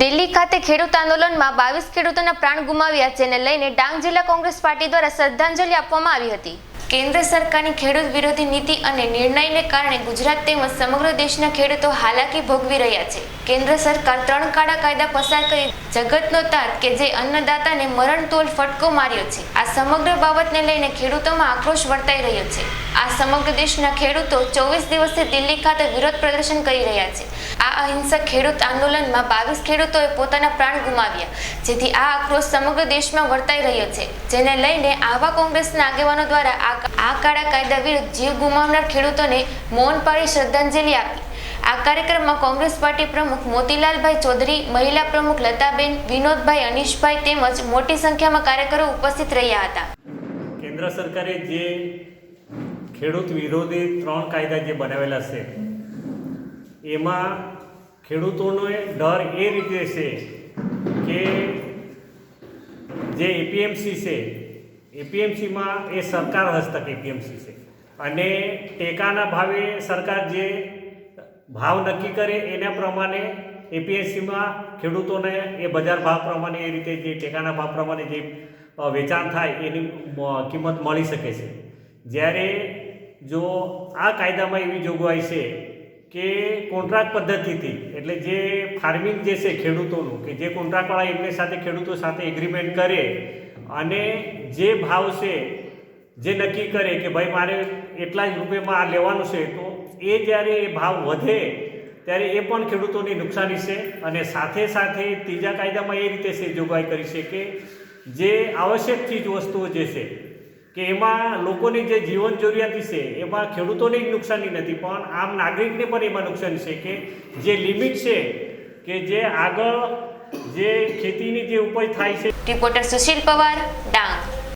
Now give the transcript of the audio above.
દિલ્હી ખાતે ખેડૂત આંદોલનમાં બાવીસ ખેડૂતોના પ્રાણ ગુમાવ્યા જેને લઈને ડાંગ જિલ્લા કોંગ્રેસ પાર્ટી દ્વારા શ્રદ્ધાંજલિ આપવામાં આવી હતી. કેન્દ્ર સરકારની ખેડૂત વિરોધી નીતિ અને નિર્ણયને કારણે ગુજરાત તેમજ સમગ્ર દેશના ખેડૂતો હાલાકી ભોગવી રહ્યા છે. કેન્દ્ર સરકાર ત્રણ કાળા કાયદા પસાર કરી જગતનો તાર કે જે અન્નદાતાને મરણતોલ ફટકો માર્યો છે. આ સમગ્ર બાબતને લઈને ખેડૂતોમાં આક્રોશ વર્તાઈ રહ્યો છે. આ સમગ્ર દેશના ખેડૂતો ચોવીસ દિવસથી દિલ્હી ખાતે વિરોધ પ્રદર્શન કરી રહ્યા છે. આ અહિંસક ખેડૂત આંદોલનમાં બાવીસ ખેડૂતોએ પોતાના પ્રાણ ગુમાવ્યા, જેથી આ આક્રોશ સમગ્ર દેશમાં વર્તાઈ રહ્યો છે, જેને લઈને આવા કોંગ્રેસના આગેવાનો દ્વારા આ કાળા કાયદા વિરુદ્ધ જીવ ગુમાવનાર ખેડૂતોને મૌન પાડી શ્રદ્ધાંજલિ આપી. આ કાર્યક્રમમાં કોંગ્રેસ પાર્ટી પ્રમુખ મોતીલાલભાઈ ચૌધરી, મહિલા પ્રમુખ લતાબેન, વિનોદભાઈ અનીશભાઈ તેમજ મોટી સંખ્યામાં કાર્યકરો ઉપસ્થિત રહ્યા હતા. કેન્દ્ર સરકારે જે ખેડૂત વિરોધી ત્રણ કાયદા જે બનાવેલા છે એમાં ખેડૂતોનો ડર એ રીતે છે કે જે એપીએમસી છે એપીએમસીમાં એ સરકાર હસ્તક એપીએમસી છે. અને ટેકાના ભાવે સરકાર જે ભાવ નક્કી કરે એના પ્રમાણે એપીએમસીમાં ખેડૂતોને એ બજાર ભાવ પ્રમાણે એ રીતે જે ટેકાના ભાવ પ્રમાણે જે વેચાણ થાય એની કિંમત મળી શકે છે. જ્યારે જો આ કાયદામાં એવી જોગવાઈ છે કે કોન્ટ્રાક્ટ પદ્ધતિથી, એટલે જે ફાર્મિંગ જે છે ખેડૂતોનું, કે જે કોન્ટ્રાક્ટવાળા એમની સાથે ખેડૂતો સાથે એગ્રીમેન્ટ કરે અને જે ભાવ છે જે નક્કી કરે કે ભાઈ મારે એટલા જ રૂપિયામાં આ લેવાનું છે, તો એ જ્યારે એ ભાવ વધે, ત્યારે એ પણ ખેડૂતોની નુકસાની છે અને સાથે સાથે ત્રીજા કાયદામાં એ રીતે છે જોગવાઈ કરી છે કે જે આવશ્યક ચીજ વસ્તુઓ જે છે કે એમાં લોકોની જે જીવન જરૂરિયાતી છે, એમાં ખેડૂતોને જ નુકસાની નથી, પણ આમ નાગરિકને પણ એમાં નુકસાન છે કે જે લિમિટ છે કે જે આગળ જે ખેતીની જે ઉપજ થાય છે. રિપોર્ટર સુશીલ પવાર, ડાંગ.